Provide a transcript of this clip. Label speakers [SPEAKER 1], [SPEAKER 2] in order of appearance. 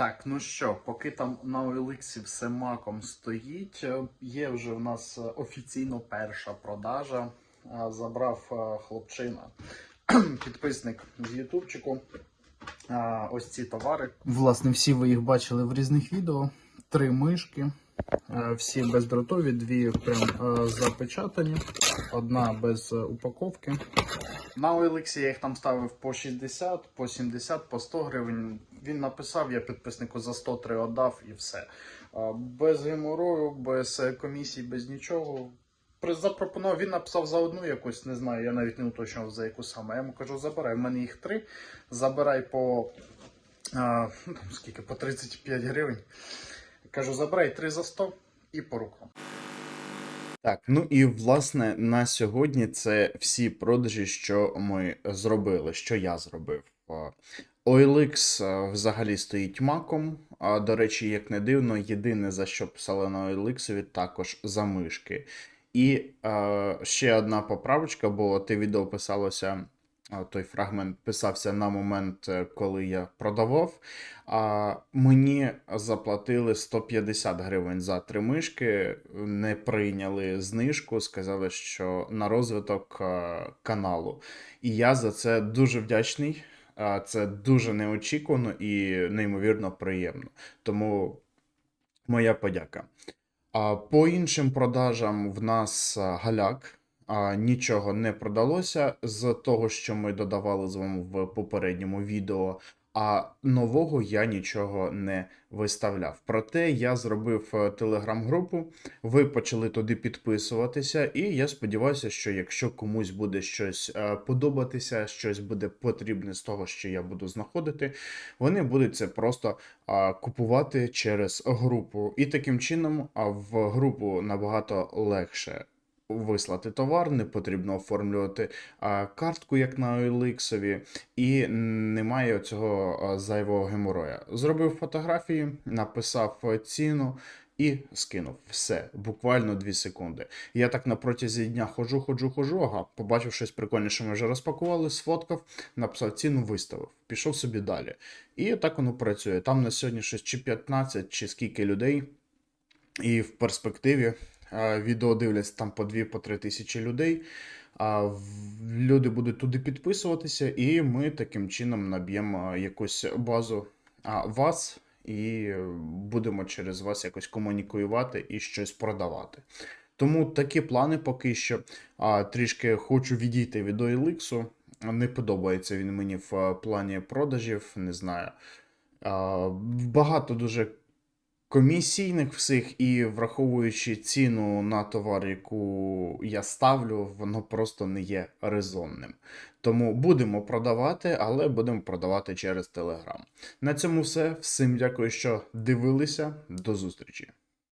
[SPEAKER 1] Так, ну що, поки там на OLX все маком стоїть, е, є вже в нас е, офіційно перша продажа. Е, Забрав хлопчина, підписник з Ютубчику. Ось ці товари. Власне, всі ви їх бачили в різних відео. Три мишки, всі бездротові, дві прям запечатані, одна без упаковки. На OLX я їх там ставив по 60, по 70, по 100 гривень. Він написав, я підписнику за 103 віддав і все. Без геморою, без е, комісій, без нічого. Запропонував, він написав за одну якусь, не знаю, я навіть не уточнював за яку саме. Я йому кажу, забирай, в мене їх три. Забирай по а, ну, там скільки, по 35 гривень. Кажу, забирай три за 100 і по рукам. Так, ну і власне на сьогодні це всі продажі, що ми зробили, що я зробив. OLX взагалі стоїть маком. А до речі, як не дивно, єдине за що писали на OLX, також за мишки. І е, ще одна поправочка, бо те відео писалося. Той фрагмент писався на момент, е, коли я продавав. А мені заплатили 150 гривень за три мишки, не прийняли знижку, сказали, що на розвиток е, каналу. І я за це дуже вдячний. Це дуже неочікувано і неймовірно приємно. Тому моя подяка. А по іншим продажам в нас галяк. Нічого не продалося з того, що ми додавали з вами в попередньому відео. А нового я нічого не виставляв. Проте я зробив е, телеграм-групу, ви почали туди підписуватися, і я сподіваюся, що якщо комусь буде щось е, подобатися, щось буде потрібне з того, що я буду знаходити, вони будуть це просто купувати через групу. І таким чином в групу набагато легше вислати товар, не потрібно оформлювати картку, як на OLX, і немає цього зайвого геморроя. Зробив фотографії, написав ціну. І скинув все, буквально 2 секунди. Я так на протязі дня ходжу, ходжу, ходжу. Ага, побачив щось прикольне, що ми вже розпакували, сфоткав, написав ціну, виставив, пішов собі далі. І так воно працює. Там на сьогодні щось чи 15, чи скільки людей, і в перспективі відео дивляться там по 2 по 3 тисячі людей. Люди будуть туди підписуватися, і ми таким чином наб'ємо якусь базу вас, і будемо через вас якось комунікувати і щось продавати. Тому такі плани поки що. Трішки хочу відійти від OLX. Не подобається він мені в плані продажів, не знаю. Багато дуже комісійних всіх, і враховуючи ціну на товар, яку я ставлю, воно просто не є резонним. Тому будемо продавати, але будемо продавати через Телеграм. На цьому все. Всім дякую, що дивилися. До зустрічі.